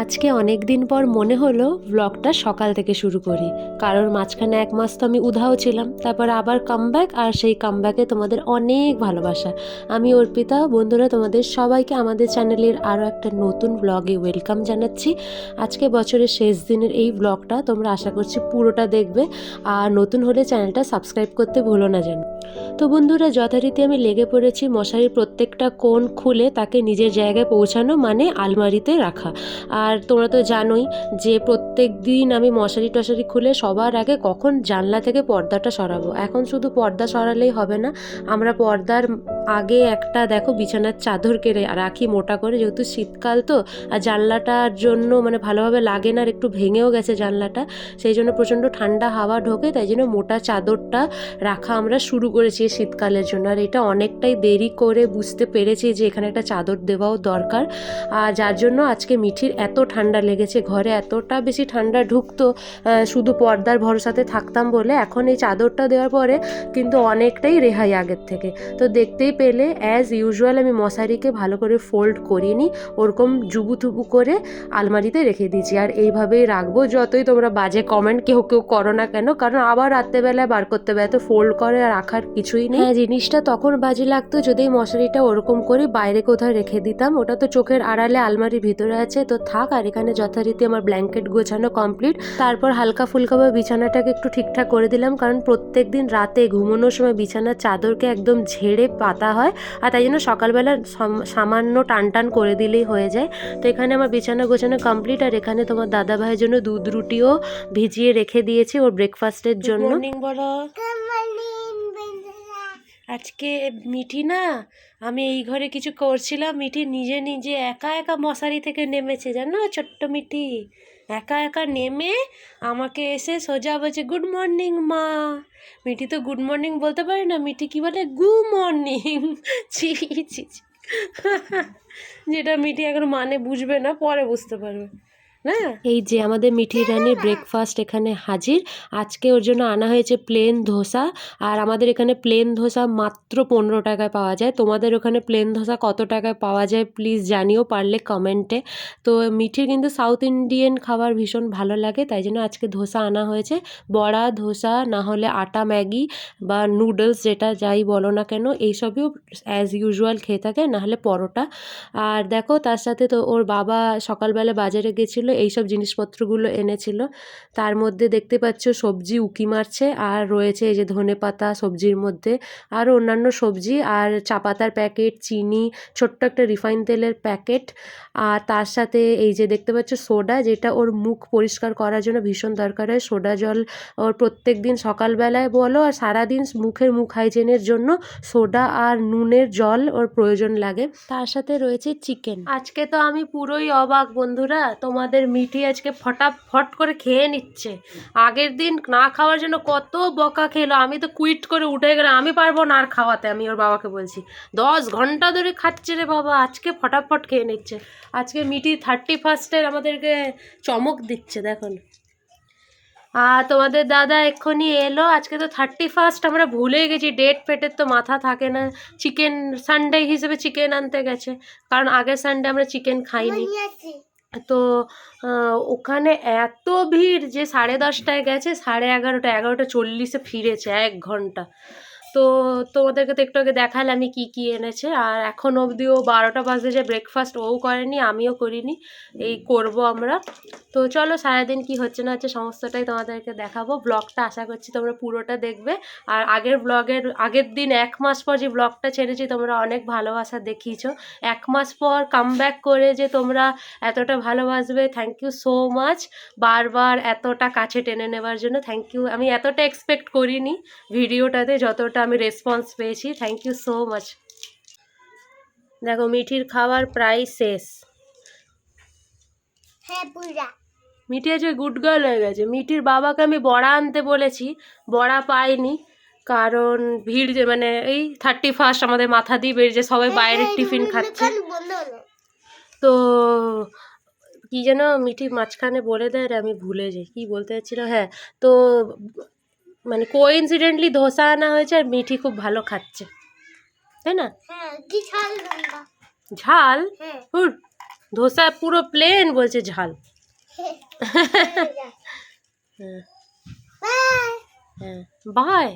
আজকে অনেক দিন পর মনে হলো ব্লগটা সকাল থেকে শুরু করি। কারণ মাঝখানে এক মাস তো আমি উধাও ছিলাম, তারপর আবার কামব্যাক আর সেই কামব্যাকে তোমাদের অনেক ভালোবাসা। আমি অর্পিতা, বন্ধুরা তোমাদের সবাইকে আমাদের চ্যানেলের আরও একটা নতুন ব্লগে ওয়েলকাম জানাচ্ছি। আজকে বছরের শেষ দিনের এই ব্লগটা তোমরা আশা করছি পুরোটা দেখবে, আর নতুন হলে চ্যানেলটা সাবস্ক্রাইব করতে ভুলো না যেন। তো বন্ধুরা, যথারীতি আমি লেগে পড়েছি মশারির প্রত্যেকটা কোণ খুলে তাকে নিজের জায়গায় পৌঁছানো মানে আলমারিতে রাখা। আর তোমরা তো জানোই যে প্রত্যেক দিন আমি মশারি টশারি খুলে সবার আগে কখন জানলা থেকে পর্দাটা সরাবো। এখন শুধু পর্দা সরালেই হবে না, আমরা পর্দার আগে একটা দেখো বিছানার চাদর কেড়ে রাখি মোটা করে, যেহেতু শীতকাল তো, আর জানলাটার জন্য মানে ভালোভাবে লাগে না আর একটু ভেঙেও গেছে জানলাটা, সেই জন্য প্রচণ্ড ঠান্ডা হাওয়া ঢোকে, তাই জন্য মোটা চাদরটা রাখা আমরা শুরু করেছি শীতকালের জন্য। আর এটা অনেকটাই দেরি করে বুঝতে পেরেছি যে এখানে একটা চাদর দেওয়াও দরকার। আর যার জন্য আজকে মিঠির এত ঠান্ডা লেগেছে ঘরে, এতটা বেশি ঠান্ডা ঢুকতো শুধু পর্দার ভরসাতে থাকতাম বলে। এখন এই চাদরটা দেওয়ার পরে কিন্তু অনেকটাই রেহাই আগের থেকে। তো দেখতেই পেলে অ্যাজ ইউজুয়াল আমি মশারিকে ভালো করে ফোল্ড করিনি, ওরকম জুবু থুবু করে আলমারিতে রেখে দিয়েছি। আর এইভাবেই রাখব, যতই তোমরা বাজে কমেন্ট কেউ কেউ করো না কেন, কারণ আবার রাত্রেবেলায় বার করতে হবে, এত ফোল্ড করে আর রাখার কিছুই নেই। হ্যাঁ জিনিসটা তখন বাজে লাগতো যদি মশারিটা ওরকম করে বাইরে কোথাও রেখে দিতাম, ওটা তো চোখের আড়ালে আলমারির ভিতরে আছে, তো থাক। আর এখানে যথারীতি আমার ব্ল্যাঙ্কেট গোছানো কমপ্লিট তারপর হালকা ফুলকাভাবে বিছানাটাকে একটু ঠিকঠাক করে দিলাম কারণ প্রত্যেক দিন রাতে ঘুমানোর সময় বিছানার চাদরকে একদম ঝেড়ে পাতা হয় আর তাই জন্য সকালবেলা সম- সামান্য টান টান করে দিলেই হয়ে যায়। তো এখানে আমার বিছানা গোছানো কমপ্লিট আর এখানে তোমার দাদা ভাইয়ের জন্য দুধ রুটিও ভিজিয়ে রেখে দিয়েছি ওর ব্রেকফাস্টের জন্য। আজকে মিঠি না? আমি এই ঘরে কিছু করছিলাম, মিঠি নিজে নিজে একা একা মশারি থেকে নেমেছে, জানো ছোট্ট মিঠি? একা একা নেমে আমাকে এসে সোজা বলছে গুড মর্নিং মা। মিঠি তো গুড মর্নিং বলতে পারে না, মিঠি কি বলে? গু মর্নিং ছি ছি। যেটা মিঠি এখন মানে বুঝবে না, পরে বুঝতে পারবে। না? এই যে আমাদের মিঠি রানীর ব্রেকফাস্ট এখানে হাজির। আজকে ওর জন্য আনা হয়েছে প্লেন ধোসা। আর আমাদের এখানে প্লেন ধোসা মাত্র পনেরো টাকায় পাওয়া যায়। তোমাদের ওখানে প্লেন ধোসা কত টাকায় পাওয়া যায় প্লিজ জানিও পারলে কমেন্টে তো মিঠির কিন্তু সাউথ ইন্ডিয়ান খাবার ভীষণ ভালো লাগে, তাই জন্য আজকে ধোসা আনা হয়েছে। বড়া ধোসা, না হলে আটা ম্যাগি বা নুডলস যেটা যাই বলো না কেন এইসবও অ্যাজ ইউজুয়াল খেয়ে থাকে, না হলে পরোটা। আর দেখো তার সাথে তো ওর বাবা সকালবেলা বাজারে গেছিল এইসব জিনিসপত্রগুলো এনেছিল। তার মধ্যে দেখতে পাচ্ছ সবজি উকি মারছে, আর রয়েছে এই যে ধনে পাতা সবজির মধ্যে, আর অন্যান্য সবজি, আর চা পাতার প্যাকেট, চিনি, ছোট্ট একটা রিফাইন তেলের প্যাকেট, আর তার সাথে এই যে দেখতে পাচ্ছ সোডা, যেটা ওর মুখ পরিষ্কার করার জন্য ভীষণ দরকার হয়। সোডা জল ওর প্রত্যেক দিন সকালবেলায় বলো, আর সারাদিন মুখের মুখ হাইজেনের জন্য সোডা আর নুনের জল ওর প্রয়োজন লাগে। তার সাথে রয়েছে চিকেন। আজকে তো আমি পুরোই অবাক বন্ধুরা, তোমাদের মিঠি আজকে ফটাফট করে খেয়ে নিচ্ছে। আগের দিন না খাওয়ার জন্য কত বকা খেলো। আমি তো কুইট করে উঠে গেলাম। আমি পারব না আর খাওয়াতে, আমি ওর বাবাকে বলছি। দশ ঘণ্টা ধরে খাচ্ছে রে বাবা, আজকে ফটাফট খেয়ে নিচ্ছে। আজকে মিঠি থার্টি ফার্স্টের আমাদেরকে চমক দিচ্ছে, দেখুন। আর তোমাদের দাদা এক্ষুনি এলো। আজকে তো থার্টি ফার্স্ট আমরা ভুলে গেছি। ডেট ফেটের তো মাথা থাকে না। চিকেন সানডে হিসেবে চিকেন আনতে গেছে। কারণ আগের সানডে আমরা চিকেন খাইনি। তো ওখানে এত ভিড় যে সাড়ে দশটায় গেছে, সাড়ে এগারোটা এগারোটা চল্লিশে ফিরেছে এক ঘণ্টা। তো তোমাদেরকে তো একটু আগে দেখালাম আমি কী কী এনেছে। আর এখন অবধিও বারোটা বাজে যে ব্রেকফাস্ট ও করেনি, আমিও করিনি, এই করব আমরা। তো চলো সারাদিন কি হচ্ছে না হচ্ছে সমস্তটাই তোমাদেরকে দেখাবো। ব্লগটা আশা করছি তোমরা পুরোটা দেখবে। আর আগের ব্লগের আগের দিন এক মাস পর যে ব্লগটা ছেড়েছি, তোমরা অনেক ভালোবাসা দেখিয়েছ। এক মাস পর কাম করে যে তোমরা এতটা ভালোবাসবে থ্যাংক ইউ সো মাচ বারবার এতটা কাছে টেনে নেবার জন্য থ্যাংক ইউ আমি এতটা এক্সপেক্ট করিনি ভিডিওটাতে, যতটা আমি রেসপন্স পেয়েছি। থ্যাংক ইউ সো মাচ দেখো মিঠির খাবার প্রায় শেষ। হ্যাঁ মিঠি আজকে গুড গার্ল হয়ে গেছে। মিঠির বাবাকে আমি বড়া আনতে বলেছি। বড়া পাইনি। কারণ ভিড় যে মানে এই থার্টি ফার্স্ট আমাদের মাথা দিয়ে বেরিয়েছে সবাই বাইরের টিফিন খাচ্ছে। তো কি যেন মিঠি মাঝখানে বলে দেয় রে আমি ভুলে যাই। কি বলতে চাচ্ছিলাম হ্যাঁ তো মানে কোইন্সিডেন্টলি ধোসা আনা হয়েছে আর মিঠি খুব ভালো খাচ্ছে। তাই না? হ্যাঁ ঝাল হ্যাঁ। হুর ধোসা পুরো প্লেন বলছে ঝাল। হ্যাঁ হ্যাঁ বাই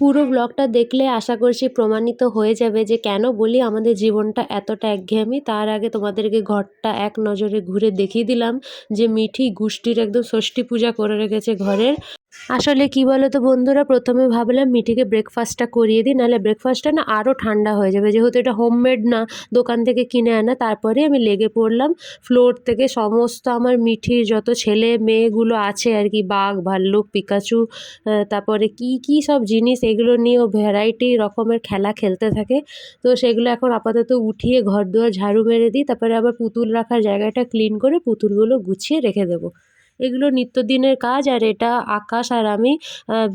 পুরো ব্লগটা দেখলে আশা করছি প্রমাণিত হয়ে যাবে যে কেন বলি আমাদের জীবনটা এতটা একঘেয়েমি। তার আগে তোমাদেরকে ঘরটা এক নজরে ঘুরে দেখিয়ে দিলাম যে মিঠি গুষ্টির একদম ষষ্ঠী পূজা করে রেখেছে ঘরের। আসলে কি বলো তো বন্ধুরা? প্রথমে ভাবলাম মিঠিকে ব্রেকফাস্টটা করিয়ে দিই, নাহলে ব্রেকফাস্টটা না আরও ঠান্ডা হয়ে যাবে। যেহেতু এটা হোমমেড না, দোকান থেকে কিনে আনা, তারপরে আমি লেগে পড়লাম। ফ্লোর থেকে সমস্ত আমার মিঠির যত ছেলে মেয়েগুলো আছে আর কি, বাঘ, ভাল্লুক, পিকাচু তারপরে কি কি সব জিনিস, এগুলো নিয়েও ভ্যারাইটি রকমের খেলা খেলতে থাকে। তো সেগুলো এখন আপাতত উঠিয়ে ঘর দুয়ার ঝাড়ু মেরে দিই, তারপরে আবার পুতুল রাখার জায়গাটা ক্লিন করে পুতুলগুলো গুছিয়ে রেখে দেবো। এগুলো নিত্যদিনের কাজ আর এটা আকাশ আর আমি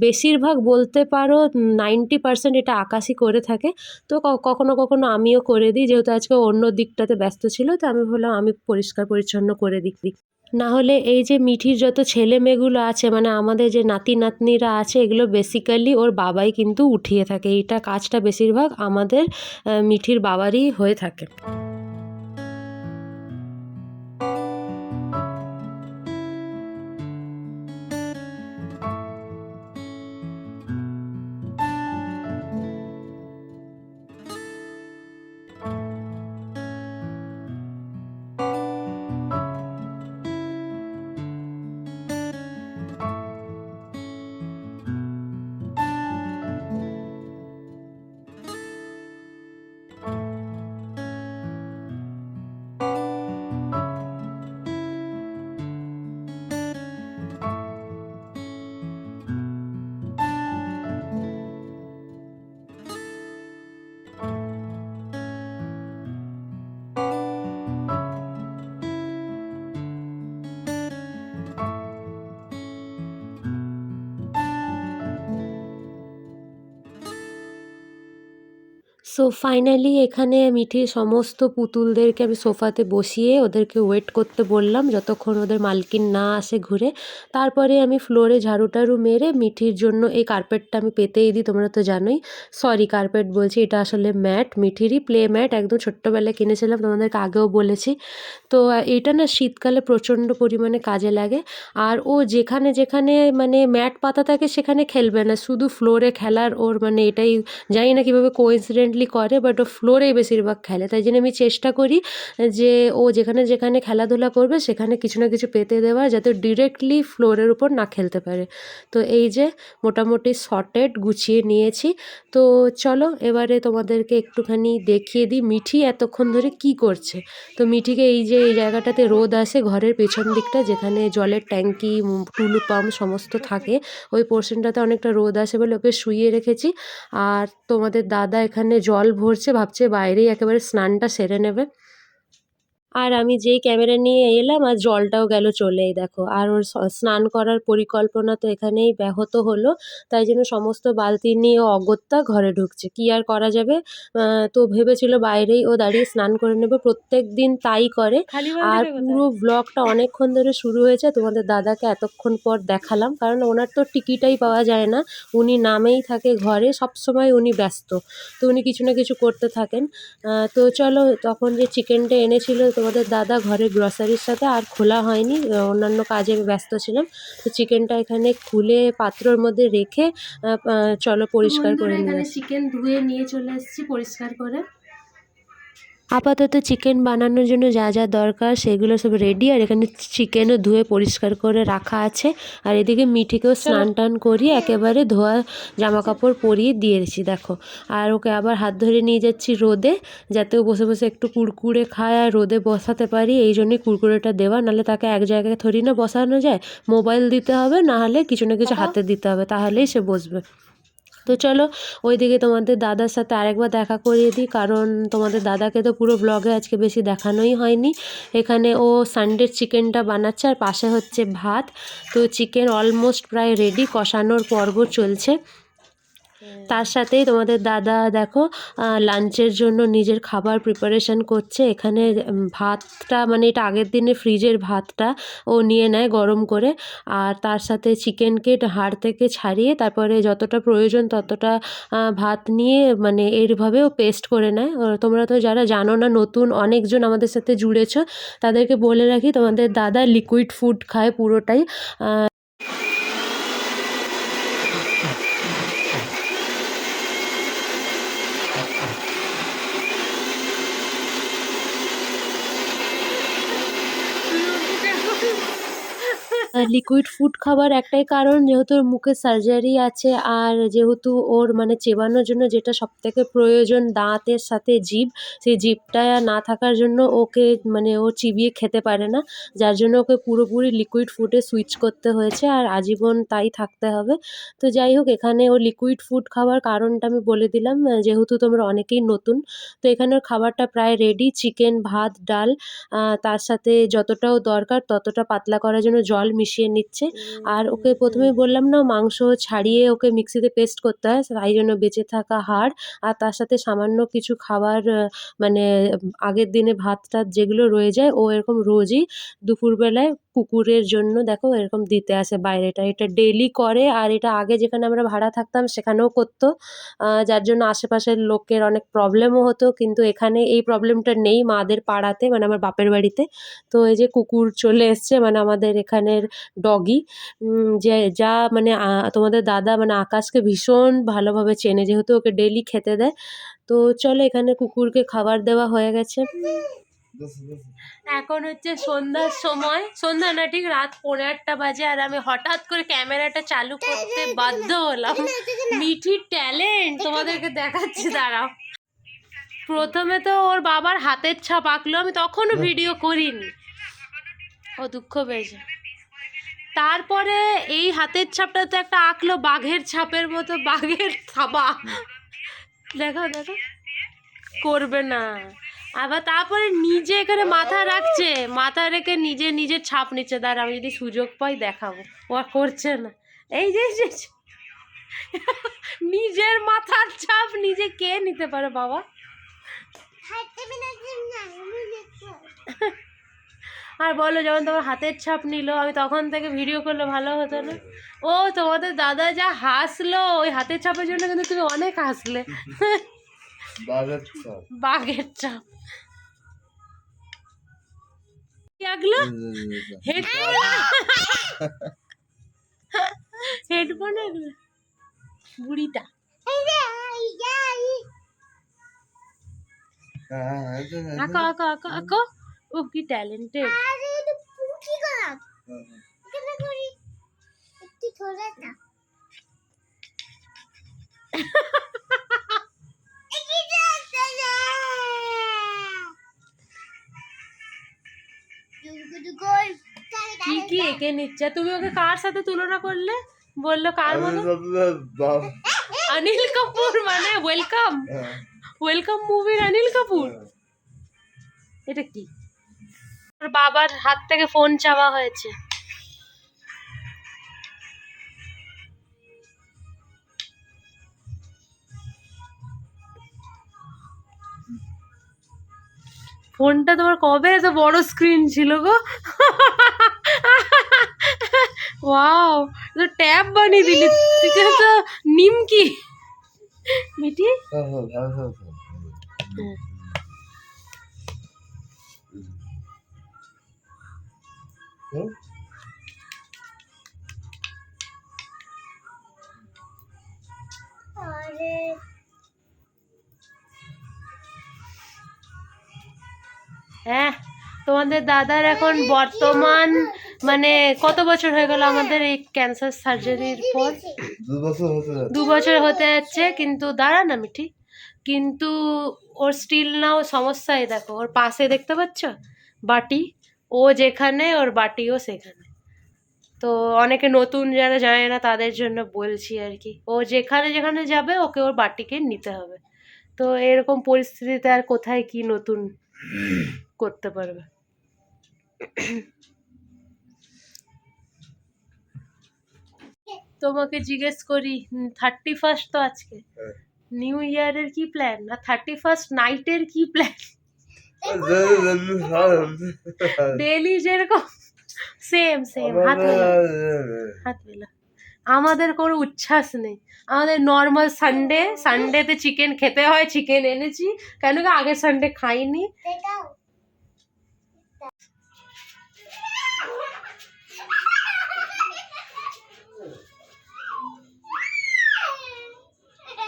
বেশিরভাগ বলতে পারো নাইনটি পার্সেন্ট এটা আকাশই করে থাকে। তো কখনো কখনো আমিও করে দিই, যেহেতু আজকে অন্য দিকটাতে ব্যস্ত ছিল, তো আমি ভাবলাম আমি পরিষ্কার পরিচ্ছন্ন করে দিই। না হলে এই যে মিঠির যত ছেলে মেয়েগুলো আছে মানে আমাদের যে নাতি নাতনিরা আছে, এগুলো বেসিক্যালি ওর বাবাই কিন্তু উঠিয়ে থাকে। এইটা কাজটা বেশিরভাগ আমাদের মিঠির বাবারই হয়ে থাকে। সো ফাইনালি এখানে মিঠির সমস্ত পুতুলদেরকে আমি সোফাতে বসিয়ে ওদেরকে ওয়েট করতে বললাম যতক্ষণ ওদের মালকিন না আসে ঘুরে। তারপরে আমি ফ্লোরে ঝাড়ু টাড়ু মেরে মিঠির জন্য এই কার্পেটটা আমি পেতেই দিই, তোমরা তো জানোই। সরি কার্পেট বলছি, এটা আসলে ম্যাট, মিঠিরই প্লে ম্যাট, একদম ছোট্টবেলায় কিনেছিলাম, তোমাদেরকে আগেও বলেছি। তো, এটা না শীতকালে প্রচণ্ড পরিমাণে কাজে লাগে। আর ও যেখানে যেখানে মানে ম্যাট পাতা থাকে সেখানে খেলবে না, শুধু ফ্লোরে খেলার ওর মানে এটাই, জানি না কীভাবে কোইন্সিডেন্টলি করে বাট ও ফ্লোরেই বেশিরভাগ খেলে। তাই জন্য আমি চেষ্টা করি যে ও যেখানে যেখানে খেলাধুলা করবে, সেখানে কিছু না কিছু পেতে দেওয়া যাতে ডিরেক্টলি ফ্লোরের উপর না খেলতে পারে। তো এই যে মোটামুটি শর্টেড গুছিয়ে নিয়েছি। তো চলো, এবারে তোমাদেরকে একটুখানি দেখিয়ে দিই মিঠি এতক্ষণ ধরে কি করছে। তো মিঠিকে এই যে, এই জায়গাটাতে রোদ আসে, ঘরের পেছন দিকটা, যেখানে জলের ট্যাঙ্কি টুলু পাম্প সমস্ত থাকে, ওই পোর্শনটাতে অনেকটা রোদ আসে বলে ওকে শুইয়ে রেখেছি। আর তোমাদের দাদা এখানে জল ভরছে ভাবছে বাইরেই একেবারে স্নানটা সেরে নেবে। আর আমি যেই ক্যামেরা নিয়ে এলাম আর জলটাও গেল চলে এই দেখো। আর ওর স্নান করার পরিকল্পনা তো এখানেই ব্যাহত হলো। তাই জন্য সমস্ত বালতি নিয়ে ও অগত্যা ঘরে ঢুকছে। কি আর করা যাবে? তো ভেবেছিল বাইরেই ও দাঁড়িয়ে স্নান করে নেবে। প্রত্যেক দিন তাই করে। আর পুরো ব্লগটা অনেকক্ষণ ধরে শুরু হয়েছে। তোমাদের দাদাকে এতক্ষণ পর দেখালাম। কারণ ওনার তো টিকিটাই পাওয়া যায় না। উনি নামেই থাকে ঘরে। সব সময় উনি ব্যস্ত। তো উনি কিছু না কিছু করতে থাকেন। তো চলো তখন যে চিকেনটা এনেছিল তোমাদের দাদা ঘরে গ্রসারির সাথে আর খোলা হয়নি অন্যান্য কাজে আমি ব্যস্ত ছিলাম। তো চিকেনটা এখানে খুলে পাত্রর মধ্যে রেখে চলো পরিষ্কার করে নিয়ে চিকেন ধুয়ে নিয়ে চলে এসেছি পরিষ্কার করে। আপাতত চিকেন বানানোর জন্য যা যা দরকার সেগুলো সব রেডি আর এখানে চিকেনও ধুয়ে পরিষ্কার করে রাখা আছে। আর এদিকে মিঠিকেও স্নান টান করিয়ে একেবারে ধোয়া জামা কাপড় পরিয়ে দিয়েছি দেখো। আর ওকে আবার হাত ধরে নিয়ে যাচ্ছি রোদে যাতে ও বসে বসে একটু কুড়কুড়ে খায় আর রোদে বসাতে পারি। এই জন্যই কুড়কুড়েটা দেওয়া নাহলে তাকে এক জায়গায় থরি না বসানো যায়। মোবাইল দিতে হবে নাহলে কিছু না কিছু হাতে দিতে হবে তাহলেই সে বসবে। তো চলো ওইদিকে তোমাদের দাদার সাথে আরেকবার দেখা করিয়ে দিই, কারণ তোমাদের দাদাকে তো পুরো ব্লগে আজকে বেশি দেখানোই হয়নি। এখানে ও সানডের চিকেনটা বানাচ্ছে আর পাশে হচ্ছে ভাত। তো চিকেন অলমোস্ট প্রায় রেডি কষানোর পর্ব চলছে। তার সাথেই তোমাদের দাদা, দেখো লাঞ্চের জন্য নিজের খাবার প্রিপারেশন করছে। এখানে ভাতটা মানে এটা আগের দিনে ফ্রিজের ভাতটা ও নিয়ে নেয় গরম করে। আর তার সাথে চিকেনকে হাড় থেকে ছাড়িয়ে তারপরে যতটা প্রয়োজন ততটা ভাত নিয়ে মানে এইভাবেও পেস্ট করে নেয়। ও, তোমরা তো যারা জানো না, নতুন অনেকজন আমাদের সাথে জুড়েছো, তাদেরকে বলে রাখি, তোমাদের দাদা লিকুইড ফুড খায় পুরোটাই। লিকুইড ফুড খাবার একটাই কারণ, যেহেতু ওর মুখে সার্জারি আছে আর যেহেতু ওর মানে চেবানোর জন্য যেটা সব থেকে প্রয়োজন দাঁতের সাথে জিভ, সেই জিভটা না থাকার জন্য ওকে মানে ও চিবিয়ে খেতে পারে না। যার জন্য ওকে পুরোপুরি লিকুইড ফুডে সুইচ করতে হয়েছে আর আজীবন তাই থাকতে হবে। তো যাই হোক, এখানে ও লিকুইড ফুড খাওয়ার কারণটা আমি বলে দিলাম। যেহেতু তোমরা অনেকেই নতুন, তো এখানের খাবারটা প্রায় রেডি চিকেন ভাত, ডাল তার সাথে যতটাও দরকার ততটা পাতলা করার জন্য জল মিশিয়ে নিচ্ছে। আর ওকে প্রথমে বললাম না মাংস ছাড়িয়ে ওকে মিক্সিতে পেস্ট করতে হয় তাই জন্য বেঁচে থাকা হাড়। আর তার সাথে সামান্য কিছু খাবার মানে আগের দিনে ভাত টাত যেগুলো রয়ে যায় ও এরকম রোজই দুপুরবেলায় কুকুরের জন্য, দেখো এরকম দিতে আসে বাইরেটা। এটা ডেলি করে আর এটা আগে যেখানে আমরা ভাড়া থাকতাম সেখানেও করতো। যার জন্য আশেপাশের লোকের অনেক প্রবলেমও হতো, কিন্তু এখানে এই প্রবলেমটা নেই মাদের পাড়াতে মানে আমার বাপের বাড়িতে। তো এই যে কুকুর চলে এসছে মানে আমাদের এখানের ডগি যে যা মানে তোমাদের দাদা মানে আকাশকে ভীষণ ভালোভাবে চেনে, যেহেতু ওকে ডেলি খেতে দেয়। তো চলো এখানে কুকুরকে খাবার দেওয়া হয়ে গেছে। এখন হচ্ছে সন্ধ্যার সময় সন্ধ্যা না ঠিক রাত পৌনে আটটা বাজে আর আমি হঠাৎ করে ক্যামেরাটা চালু করতে বাধ্য হলাম। মিঠির ট্যালেন্ট তোমাদেরকে দেখাচ্ছি দাঁড়াও। প্রথমে তো ওর বাবার হাতের ছাপ আঁকলো আমি তখনও ভিডিও করিনি। ও দুঃখ পেয়েছে। তারপরে এই হাতের ছাপটা তো একটা আঁকলো বাঘের ছাপের মতো বাঘের থাবা দেখো দেখো করবে না। আবার তারপরে নিজে এখানে মাথা রাখছে, মাথা রেখে নিজে নিজের ছাপ নিচ্ছে। দাঁড়া, আমি যদি সুযোগ পাই দেখাবো। ও করছে না। এই যে নিজের মাথার ছাপ নিজে কে নিতে পারে বাবা? আর বলো, যখন তোমার হাতের ছাপ নিল, আমি তখন থেকে ভিডিও করলে ভালো হতো না? ও, তোমাদের দাদা যা হাসলো, ওই হাতের ছাপের জন্য কিন্তু তুমি অনেক হাসলে। বাঘের ছাপ বাঘের ছাপ কি আঁকলো হেডফোন হেডফোন আঁকলো বুড়িটা আঁকো আঁকো আঁকো আঁকো ও কি ট্যালেন্টেড কি কি এঁকে নিচ্ছে। তুমি ওকে কার সাথে তুলনা করলে? বলল কার মতো অনিল কাপুর মানে ওয়েলকাম ওয়েলকাম মুভির অনিল কাপুর? এটা কি? ওর বাবার হাত থেকে ফোন চাওয়া হয়েছে। ফোনটা তোমার কবে এত বড় স্ক্রিন ছিল গো? ওয়াও তো ট্যাব বানিয়ে দিলি তুই তো নিমকি মিটি হ্যাঁ তোমাদের দাদার এখন বর্তমান মানে কত বছর হয়ে গেল আমাদের এই ক্যান্সার সার্জারির পর? দু বছর হতে যাচ্ছে। কিন্তু দাঁড়া না মিঠি। কিন্তু ওর স্টিল নাও সমস্যাই দেখো ওর পাশে দেখতে পাচ্ছ? বাটি। ও যেখানে ওর বাটিও সেখানে। তো অনেকে নতুন যারা জানে না তাদের জন্য বলছি আর কি। ও যেখানে যেখানে যাবে ওকে ওর বাটিকে নিতে হবে। তো এরকম পরিস্থিতিতে আর কোথায় কি নতুন করতে পারবে? তোমাকে জিজ্ঞেস করি থার্টি ফার্স্ট তো আজকে। হ্যাঁ। নিউ ইয়ারের কি প্ল্যান না থার্টি ফার্স্ট নাইটের কি প্ল্যান ডেলি যেরকম সেম সেম হাত হাত মেলা। আমাদের কোনো উচ্ছ্বাস নেই। আমাদের নর্মাল সানডে সানডেতে চিকেন খেতে হয় চিকেন এনেছি। কেন কি আগের সানডে খাইনি।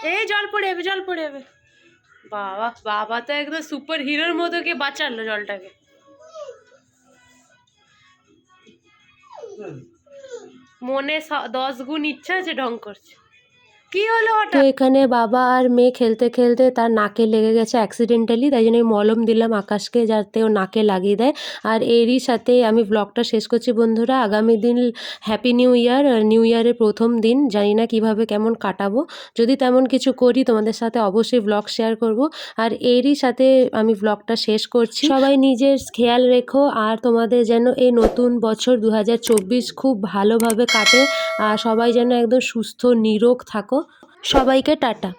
এই জল পড়ে যাবে জল পড়ে যাবে। বাবা বাবা তো একদম সুপার হিরোর মতো কে বাঁচালো জলটাকে। মনে দশ গুণ ইচ্ছা আছে ঢং করছে। কি হলো তো এখানে বাবা আর মেয়ে খেলতে খেলতে তার নাকে লেগে গেছে অ্যাক্সিডেন্টালি তাই জন্য আমি মলম দিলাম আকাশকে যাতে ও নাকে লাগিয়ে দেয়। আর এরই সাথে আমি ব্লগটা শেষ করছি বন্ধুরা। আগামী দিন হ্যাপি নিউ ইয়ার নিউ ইয়ারের প্রথম দিন। জানি না কীভাবে কেমন কাটাবো। যদি তেমন কিছু করি তোমাদের সাথে অবশ্যই ব্লগ শেয়ার করব। আর এরই সাথে আমি ব্লগটা শেষ করছি। সবাই নিজের খেয়াল রেখো আর তোমাদের যেন এই নতুন বছর দু হাজার চব্বিশ খুব ভালোভাবে কাটে। আর সবাই যেন একদম সুস্থ নিরোগ থাকো। সবাইকে টাটা।